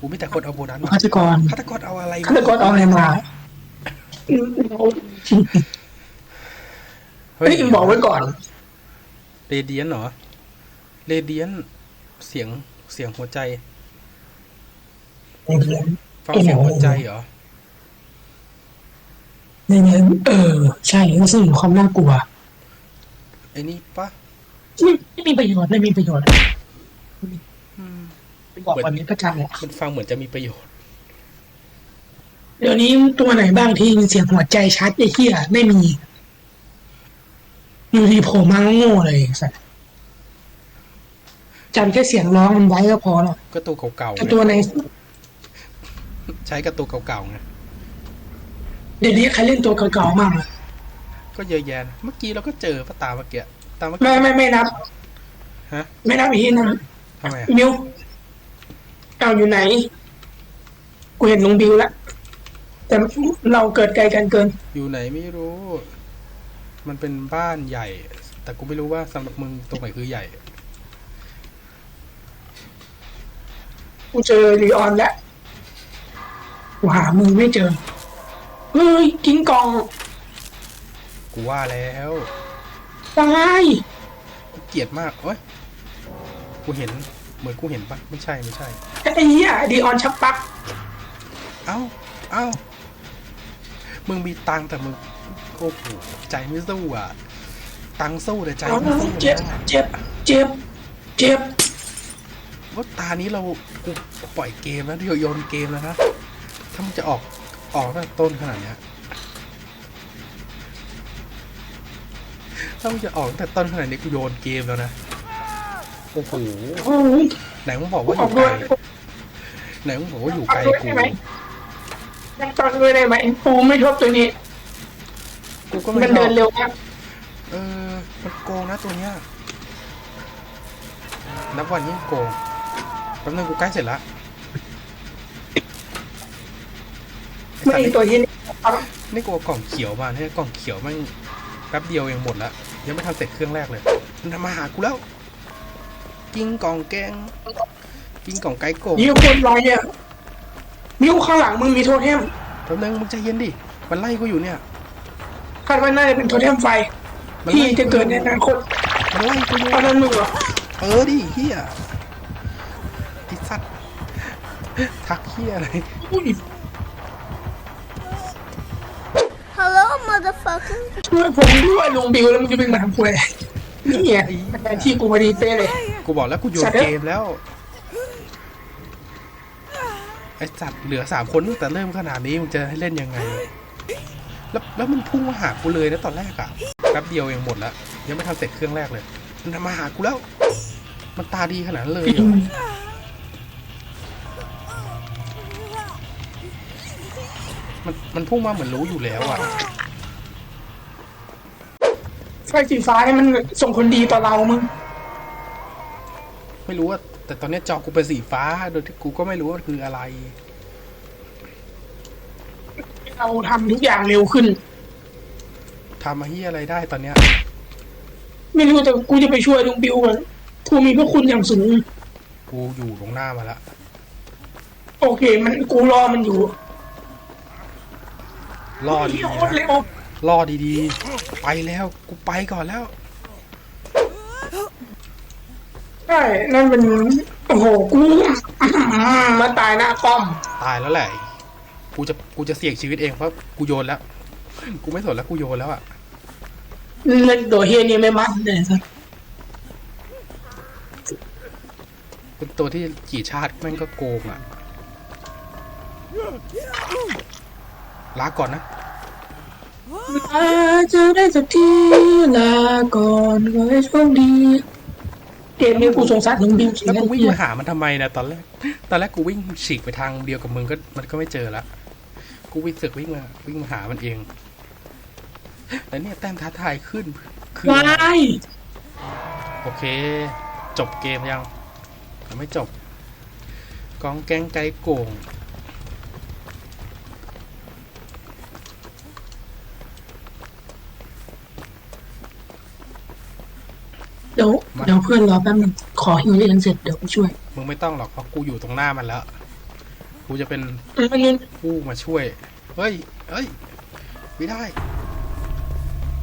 กูมีแต่คนเอาโบนัสมาฆาตกรฆาตกรเอาอะไรฆาตกรเอาอะไรมาเฮ้ยเฮ้ยบอกไว้ก่อนเรเดียนเหรอเรเดียนเสียงเสียงหัวใจในเดือนฟังเสียงหัวใจเหรอในเดือนเออ ใช่ก็สื่อความน่ากลัวไอ้นี่ปะไม่ไม่มีประโยชน์ไม่มีประโยชน์อืม บอกแบบนี้ประจำแหละมันฟังเหมือนจะมีประโยชน์ เดี๋ยวนี้ตัวไหนบ้างที่มีเสียงหัวใจชัดไอ้เหี้ยไม่มีอยู่ดีโผล่มาโง่เลยสัสจำแค่เสียงร้องมันไว้ก็พอแล้วก็ตัวเก่าๆแต่ไงตัวไหนใช้กับตัวเก่าๆไงเดี๋ยวนี้ใครเล่นตัวเก่าๆมากอะก็เยอะแยะนะเมื่อกี้เราก็เจอปะตาเมื่อกี้ตาเมื่อกี้ไม่ไม่ไม่นับฮะไม่นับอีกทีนะทำไมอะมิว เอาอยู่ไหน กูเห็นลุงบิวแล้วแต่เราเกิดไกลกันเกิน อยู่ไหนไม่รู้ มันเป็นบ้านใหญ่ แต่กูไม่รู้ว่าสำหรับมึงตรงไหนคือใหญ่ กูเจอลีออนแล้วกูหามึงไม่เจอ เฮ้ยกิ้งกองกูว่าแล้วตายกูเกลียดมากโอ้ย กูเห็น เหมือนกูเห็นปะไม่ใช่ไม่ใช่ ไอ้เหี้ยลีออนชักปัก เอ้า เอ้า มึงมีตังค์แต่มึงโอ้โหใจไม่สู้อะ ตังค์สู้แต่ใจไม่สู้เจ็บ นะเจ็บ เจ็บ เจ็บ ว่าตานี้เรากูปล่อยเกมแล้วโยนเกมแล้วนะ ถ้ามันจะออกออกตั้งแต่ต้นขนาดเนี้ย ถ้ามันจะออกตั้งแต่ต้นขนาดนี้กูโยนเกมแล้วนะ โอ้โห โอ้ยไหนมึงบอกว่าอออยู่กไกด้ลวย ไหนมึงบอกว่าอยู่อไกอลกด้วยกูได้ไหมยังตอนด้วยได้ไหมกูไม่ชอบตัวนี้ กูก็ไม่มันชอเดิบนเร็วมากเออ มันโกงนะตัวเนี้ย นับวันยิ่งโกงแป๊บนึงกูใกล้เสร็จละไอ้ไม่สัตว์นี่ตัวที่นี่เอานี่กูเอากล่องเขียวมาเนี่ยกล่องเขียวมันแป๊บเดียวเองหมดละยังไม่ทันเสร็จเครื่องแรกเลย มันมาหากูแล้ว กินกล่องแกง กินกล่องไก่โกงยิงคนลอยเนี่ยมิวข้างหลังมึงมีโทเทมแป๊บนึงมึงใจเย็นดิ มันไล่กูอยู่เนี่ย คาดว่าน่าจะเป็นโทเทมไฟ มันที่ไล่จะเกิดในอนาคตมันไล่กูอยู่ตอนนั้นมึงเหรอเออดิเฮียไอ้สัตว์ทักเฮียอะไร อุ้ย Hello, motherfucker. ช่วยผมด้วยลุงบิวแล้วมึงจะเป็นมาทำควยนี่ไงแทนที่กูพอดีเป๊ะเลย กูบอกแล้วกูโยสันตว์เอ้ยเกมแล้ว ไอ้สัตว์เหลือสามคนตั้งแต่เริ่มขนาดนี้มึงจะให้เล่นยังไง แล้วแล้วมันพุ่งมาหากูเลยนะตอนแรกอะแป๊บเดียวเองหมดแล้ว ยังไม่ทันเสร็จเครื่องแรกเลย มันมาหากูแล้ว มันตาดีขนาดนั้นเลยเหรอมันมันพุ่งมาเหมือนรู้อยู่แล้วอะไฟสีฟ้าให้มันส่งผลดีต่อเรามึง ไม่รู้ว่า แต่ตอนนี้จอกูเป็นสีฟ้า โดยที่กูก็ไม่รู้ว่ามันคืออะไร เราทำทุกอย่างเร็วขึ้น ทำมาเฮียอะไรได้ตอนเนี้ย ไม่รู้แต่กูจะไปช่วยลุงบิวก่อนกูมีพระคุณอย่างสูง กูอยู่ตรงหน้ามาแล้วโอเค มันกูรอมันอยู่รอดีโคตรๆเร็นะวรอดีๆ ไปแล้ว กูไปก่อนแล้ว ใช่ นั่นเป็น โอ้โห กูมาตายหน้าป้อม ตายแล้วแหละ กูจะ กูจะเสี่ยงชีวิตเองเพราะกูโยนแล้ว กูไม่สนแล้วกูโยนแล้วอะเล่นตัวเฮียนี่ไม่มันเลยสัสเป็นตัวที่กี่ชาติแม่งก็โกงอะลาก่อนนะอาจจะได้สักทีลาก่อนก็ให้โชคดี เกมนี้กูสงสารลุงบิวจริงแล้วนะกูวิ่งเหี้ยมาหามันทำไมนะตอนแรก ตอนแรกกูวิ่งฉีกไปทางเดียวกับมึงก็มันก็ไม่เจอละ กูวิ่งเสือกวิ่งมาวิ่งมาหามันเองแต่เนี่ยแต้มท้าทายขึ้น คือวายโอเค จบเกมยังยัง ไม่จบ กองแกงไกโก่ง เดี๋ยวเดี๋ยวเพื่อนรอแป๊บนึงขอฮิวเองเสร็จเดี๋ยวกูช่วยมึงไม่ต้องหรอกเพราะกูอยู่ตรงหน้ามันแล้ว กูจะเป็นมันยืนผู้มาช่วย เฮ้ยเฮ้ย ไม่ได้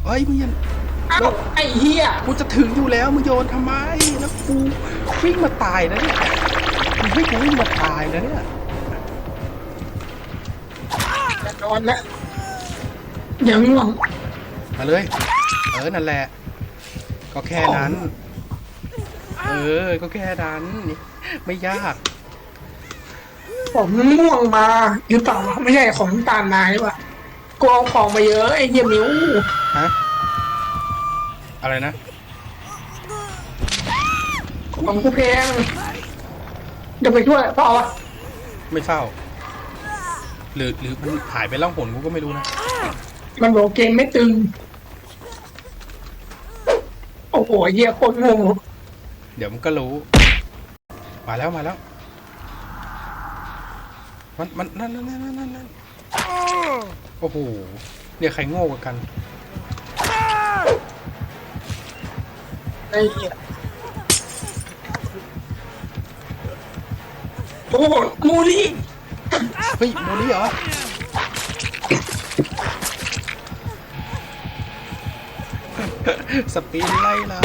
เฮ้ยมึงอยันเอ้าไอ้เหี้ยกูจะถึงอยู่แล้วมึงโยนทำไม แล้วกูวิ่งมาตายนะเนี่ยมึงให้กูวิ่งมาตายนะเนี่ยนอนแล้วยังง่วงมาเลย เออ นั่นแหละ ก็แค่นั้น เออ ก็แค่นั้น ไม่ยาก ผมม่วงมาหรือเปล่าวะไม่ใช่ของน้ำตาลนายหรือเปล่ากูเอาของมาเยอะไอ้เหี้ยมิวฮะ อะไรนะ ของกูแพงเดี๋ยวไปช่วยเปล่าวะไม่เฝ้า หรือหรือมันหายไปล่องหนกูก็ไม่รู้นะ มันบอกเกงไม่ตึง โอ้โหเหี้ยโคตรงงเดี๋ยวมันก็รู้ มาแล้วมาแล้ว มันมันนั่นนั่นนั่นนั่นนั่นโอ้โหเนี่ยใครโง่กว่ากันไอ้เหี้ยโอ้โหมูลี่เฮ้ยโมลี่เหรอ สปีนไล่ละ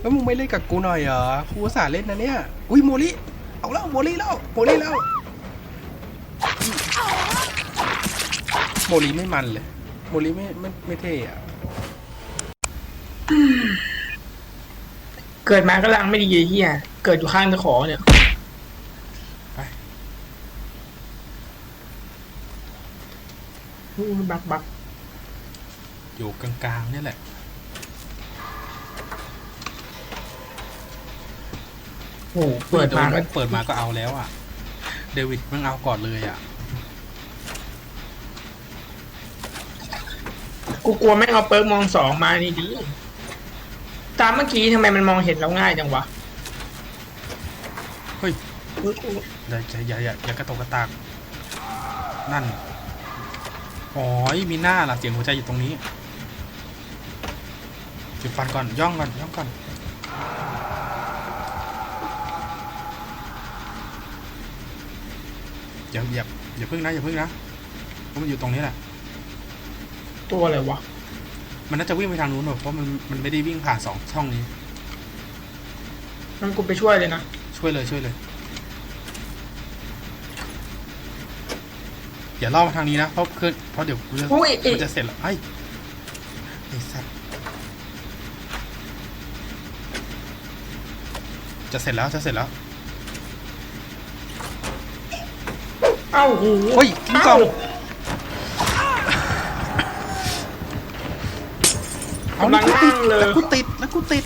แล้วมึงไม่เล่นกับกูหน่อยเหรอกูอุตส่าห์เล่นนะเนี่ย อุ้ยโมลี่เอาแล้วโมลี่แล้วโมลี่แล้วโมลี่ไม่มันเลยโมลี่ไม่ไม่ไม่เท่อะเกิดมาก็ลังไม่ดีไอ้เหี้ยเกิดอยู่ข้างตะขอเนี่ยไปอู้บักบัก อยู่กลางๆเนี่ยแหละโอ้โหเปิดมาก็เปิดมาก็เอาแล้วอะ เดวิดมันเอาก่อนเลยอะ กูกลัวไม่เอาเปิร์กมองสองมานี่ดี ตามเมื่อกี้ทำไมมันมองเห็นเราง่ายจังวะ เฮ้ยอย่าอย่าอย่าอย่าอย่ากระตกกระตาก นั่น อ๋อยมีหน้าล่ะ เสียงหัวใจอยู่ตรงนี้ จุดฟันก่อนย่องก่อนย่องก่อนอย่าอย่าอย่าพึ่งนะอย่าพึ่งนะเพราะมันอยู่ตรงนี้แหละ ตัวอะไรวะ มันน่าจะวิ่งไปทางนู้นหรอกเพราะมันมันไม่ได้วิ่งผ่านสองช่องนี้มันกูไปช่วยเลยนะ ช่วยเลยช่วยเลย อย่าล่อมาทางนี้นะเพราะคือเพราะเดี๋ยวกูจะอุ้ยเอ๊ะมันจะเสร็จแล้วไอ้ไอ้สัตว์ จะเสร็จแล้วจะเสร็จแล้วเอ้าหูเฮ้ยกินกล่องเอากำลังแล้วกูตินั่ดงเลยแล้วกูติดแล้วกูติด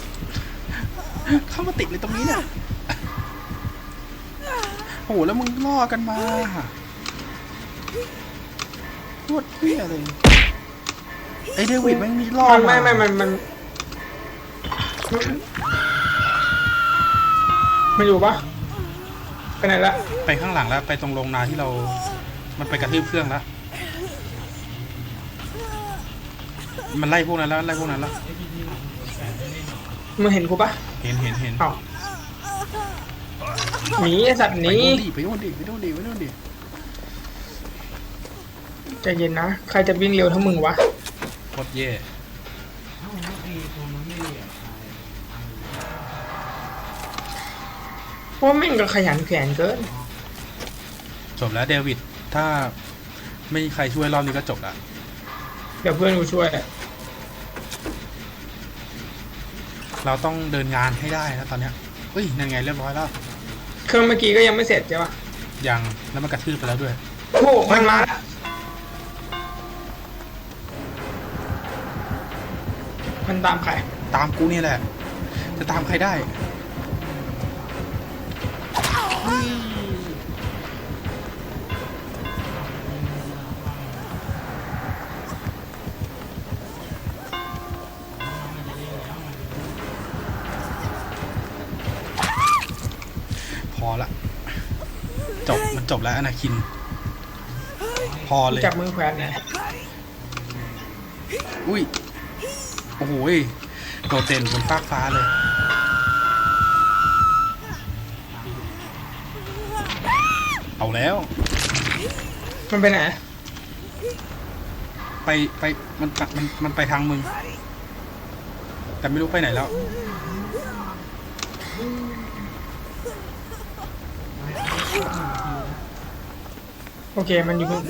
เข้ามาติดเลยตรงนี้เนี่ยโอ้โหแล้วมึงล่อกันมาโคตรเฮี้ยเลยไอเดวิดแม่งมีล่อมันไม่ไม่ามันมัน ไม่อยู่ปะไปไหนละไปข้างหลังแล้ว ไปตรงโรงนาที่เรา มันไปกระทืบเครื่องแล้ว มันไล่พวกนั้นแล้วไล่พวกนั้นแล้ว มึงเห็นกูปะเห็นเห็นเห็นเอ้าหนีไอ้สัตว์หไปนีโน่นดิไปโน่นดิไปโน่นดิไปโน่นดิใจเย็นนะ ใครจะวิ่งเร็วเท่ามึงวะโคตรเย่ เพราะแม่งก็ขยันแขนเกิน จบแล้วเดวิด ถ้าไม่มีใครช่วยรอบนี้ก็จบละเดี๋ยวเพื่อนกูช่วย เราต้องเดินงานให้ได้นะตอนเนี้ยเฮ้ยนั่นไงเรียบร้อยแล้วเครื่องเมื่อกี้ก็ยังไม่เสร็จใช่ปะยังแล้วมันกระทืบไปแล้วด้วย โอ้โหมันมาละมันตามใคร ตามกูเนี่ยแหละ จะตามใครได้ แล้วอนาคิน พอเลยจับมือแขวนนะอุ้ย โอ้โหยโดดเด่นบนฟากฟ้าเลย เอาแล้ว มันไปไหน ไปไปมันมันมันไปทางมึง แต่ไม่รู้ไปไหนแล้ว โอเคมันอยู่ตรง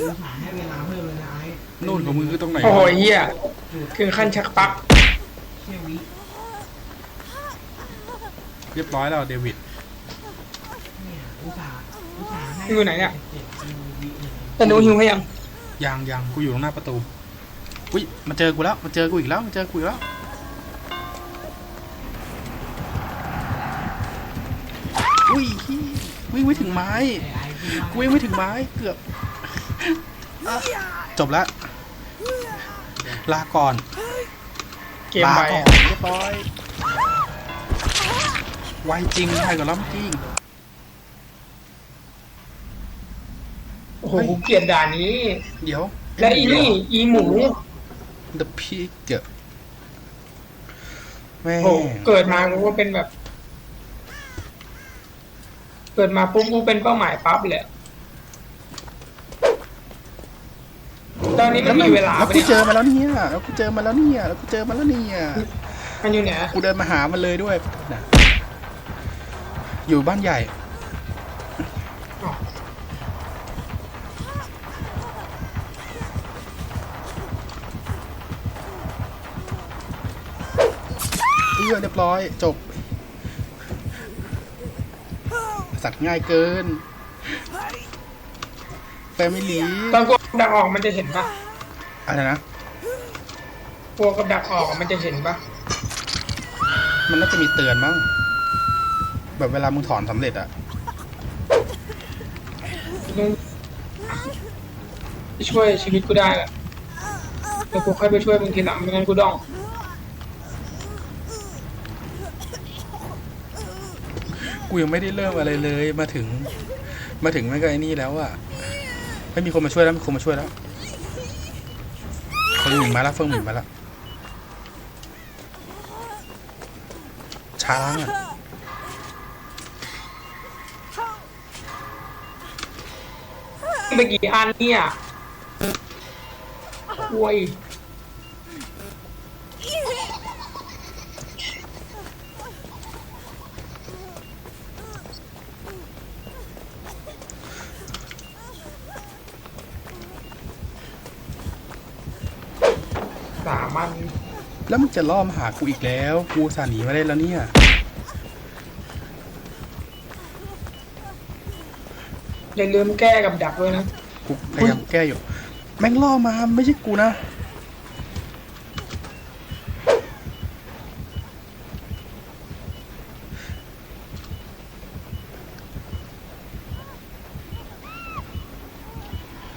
นู่นของมึงคือตรงไหนโอ้โหวะเหี้ยคือขั้นชักปลักเรียบร้อยแล้วเดวิดมึงอยู่ไหนเนี่ยแต่หนูหิวให้ยังยังยังกูอยู่ตรงหน้าประตูอุ้ยมาเจอกูแล้วมาเจอกูอีกแล้วมาเจอกูอีกแล้วอุ้ยวิ่งไม่ถึงไม้กูวิ่งไม่ถึงไม้เกือบอะ จบแล้ว ลาก่อน เกมลาไปก่อนเรียบร้อย ไวจริงไทยกับล้ำจริงโอ้โหกูเกลียดด่านนี้ เดี๋ยวและอีนี่อีหมู The Pig เจอแม่โอ้โหเกิดมากูก็เป็นแบบ เกิดมาปุ๊บกูเป็นเป้าหมายปั๊บเลย ตอนนี้มันมีเวลาแล้วปะกูเนี่ยเจอมาแล้วเนี่ยแล้วกูเจอมาแล้วเนี่ยแล้วกูเจอมาแล้วเนี่ยมันอยู่ไหนกูเดินมาหามันเลยด้วยนะอยู่บ้านใหญ่อ๋อเอื้อเรียบร้อยจบ สัตว์ง่ายเกินแฟมิลีตอนกูเอา ดักออกมันจะเห็นปะอะไรนะ กลัวกับดักออกมันจะเห็นปะมันน่าจะมีเตือนมั้ง แบบเวลามึงถอนสำเร็จอะมึงช่วยชีวิตกูได้แหละเดี๋ยวกูค่อยไปช่วยมึงทีหลังไม่งั้นกูดอง กูยังไม่ได้เริ่มอะไรเลย มาถึง มาถึงแม่งก็ไอ้นี่แล้วอะ ไม่มีคนมาช่วยแล้วมีคนมาช่วยแล้วเฟิงหมินมาแล้วเฟิงหมินมาแล้วช้างอะไปกี่อันเนี่ยโวย แล้วมึงจะล่อมาหากูอีกแล้ว กูสาหนีมาได้แล้วเนี่ย อย่าลืมแก้กับดักด้วยนะ กูพยายามแก้อยู่ แม่งล่อมาไม่ใช่กูนะ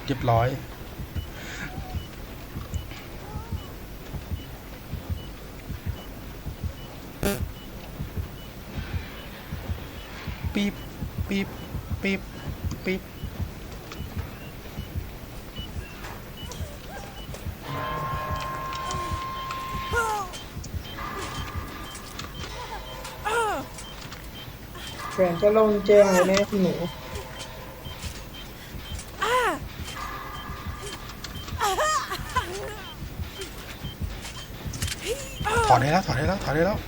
เรียบร้อย จะลงแจ้งเลยแน่คุณหนูถอดได้แล้วถอดได้แล้วถอดได้แล้ว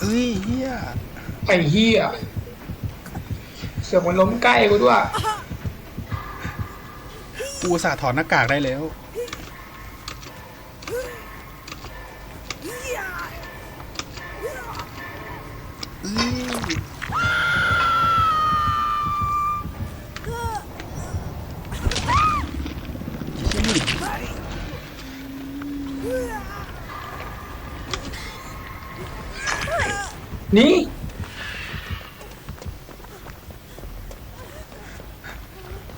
เอ้ยเฮียไอ้เหี้ยเสือกมันล้มใกล้กูด้วย กูอุตสาห์ถอดหน้ากากได้แล้ว นี่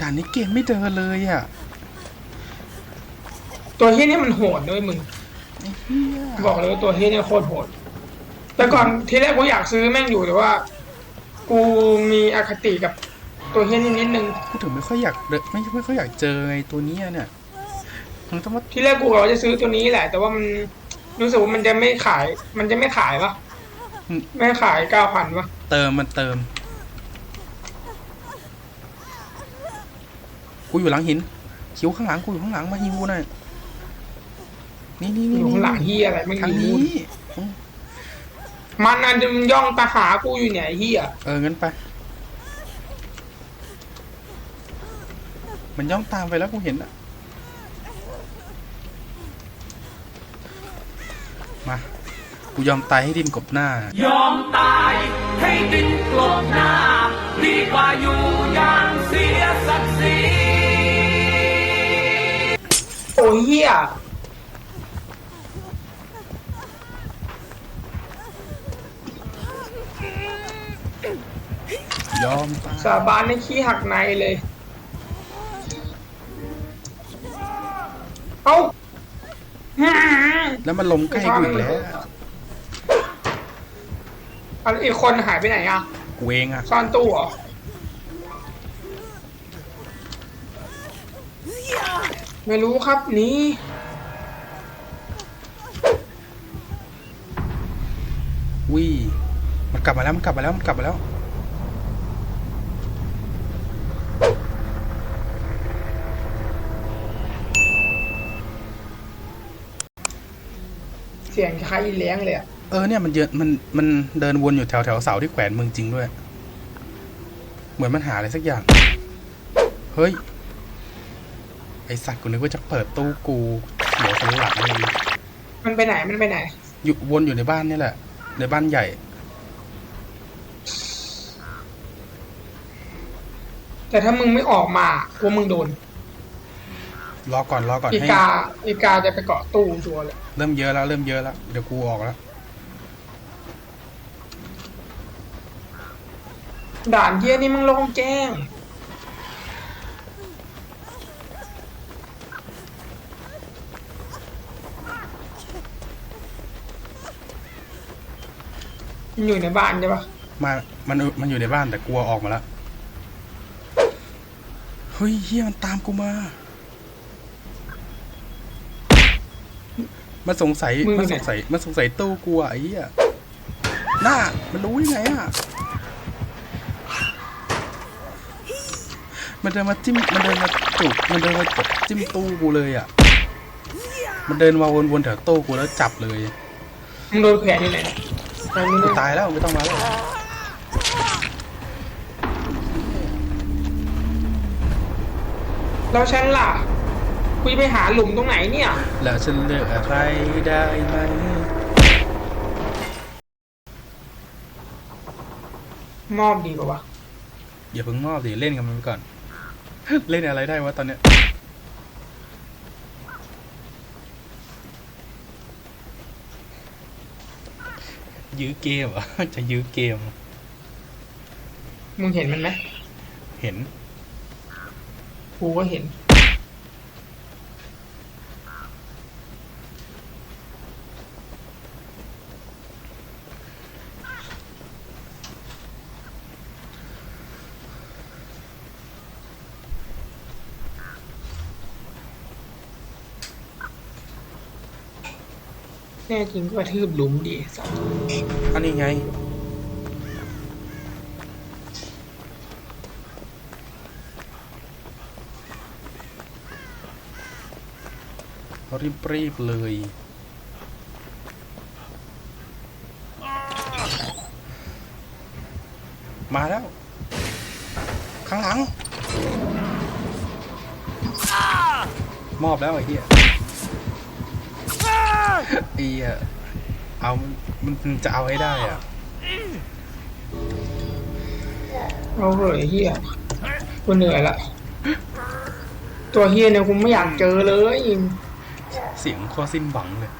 ด่านนี้เกมไม่เดินเลยอะตัวเฮี้ยนี่มันโหดด้วยมึง ไอ้เฮียบอกเลยว่าตัวเฮี้ยนี่โคตรโหด แต่ก่อนทีแรกกูอยากซื้อแม่งอยู่แต่ว่า กูมีอคติกับตัวเฮี้ยนี่นิดนึง กูถึงไม่ค่อยอยากเดินไม่ไม่ค่อยอยากเจอไงตัวเนี้ยเนี่ยมันต้องมาทีแรกกูกะว่าจะซื้อตัวนี้แหละ แต่ว่ามันรู้สึกว่ามันจะไม่ขาย มันจะไม่ขายปะ ไม่ขายเก้าพันปะเติมมันเติม กูอยู่หลังหินคิวข้างหลังกูอยู่ข้างหลังมาฮิวหน่อยนี่นี่อนี่ยู่ข้างหลังเฮียอะไรไม่ทางมีนี้มูลมันอันจะย่องตาหากูอยู่เนี่ยไอ้เฮียเอองั้นไป มันย่องตามไปแล้วกูเห็นอะมา กูยอมตายให้ดินกบหน้า ยอมตายให้ดินกลบหน้า ดีกว่าอยู่อย่างเสียศักดิ์ศรีโอ้ยเฮียยอมตายสาบานในขี้หักในเลย เอ้าหืมแล้วมันลงใกล้กูอีกแล้ว อันอีกคนหายไปไหนอะ กูเองอะซ่อนตู้เหรอไม่รู้ครับหนี่วิมันกลับมาแล้วมันกลับมาแล้วมันกลับมาแล้ว เสียงคล้ายอีเลี้ยงเลยอะ เออเนี่ยมันเยอะมันมันเดินวนอยู่แถวแถวเสาที่แขวนมึงจริงด้วย เหมือนมันหาอะไรสักอย่าง เฮ้ย ไอสัตว์กูนึกว่าจะเปิดตู้กูเดี๋ยวสันหลังเลยมันไปไหนมันไปไหน อยู่วนอยู่ในบ้านนี่แหละ ในบ้านใหญ่ แต่ถ้ามึงไม่ออกมาว่ามึงโดน รอก่อนรอก่อนอีให้กาอีกาจะไปเกาะตู้ชัวร์เลย เริ่มเยอะแล้วเริ่มเยอะแล้วเดี๋ยวกูออกแล้ว ด่านเยี่ยนี่มึงลงแจ้ง มันอยู่ในบ้านใช่ปะมามันมันอยู่ในบ้านแต่กลัวออกมาแล้วเฮ้ยเฮียมันตามกูมา มันสงสัย มันสงสัย มันสงสัยตู้กูอะไอ้เหี้ยหน้า มันรู้ยังไงอะ มันเดินมาจิ้ม มันเดินมาจุกมันเดินมากดจิ้มตู้กูเลยอะมันเดินมาวนๆแถวตู้กูแล้วจับเลยมึงโดนแขวนที่ไหนเนี่ยตรงนี้กูด้วยตายแล้วไม่ต้องมาแล้วแล้วฉันล่ะ คุยไปหาหลุมตรงไหนเนี่ย แล้วฉันเลือกอะไรได้ไหมมอบดีกว่าวะอย่าเพิ่งมอบดิเล่นกันมันไปก่อน เล่นอะไรได้วะตอนเนี้ยยื้อเกมเหรอ จะยื้อเกม มึงเห็นมันไหมเห็น กูก็เห็น น่จริงก็กระทืบหลุมดีสัสอันนี้ไง รีบรีบๆเลย มาแล้ว ข้างหลัง มอบแล้วไอ้เหี้ย ไอ้เหี้ยเอามันมันจะเอาให้ได้อะเอาเหยเฮียกูเหนื่อยละ ตัวเฮียเนี่ยกูไม่อยากเจอเลยเสียงโคตรสิ้นหวังเลย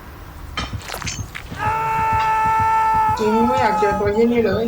จริงไม่อยากเจอตัวเฮียนี่เลย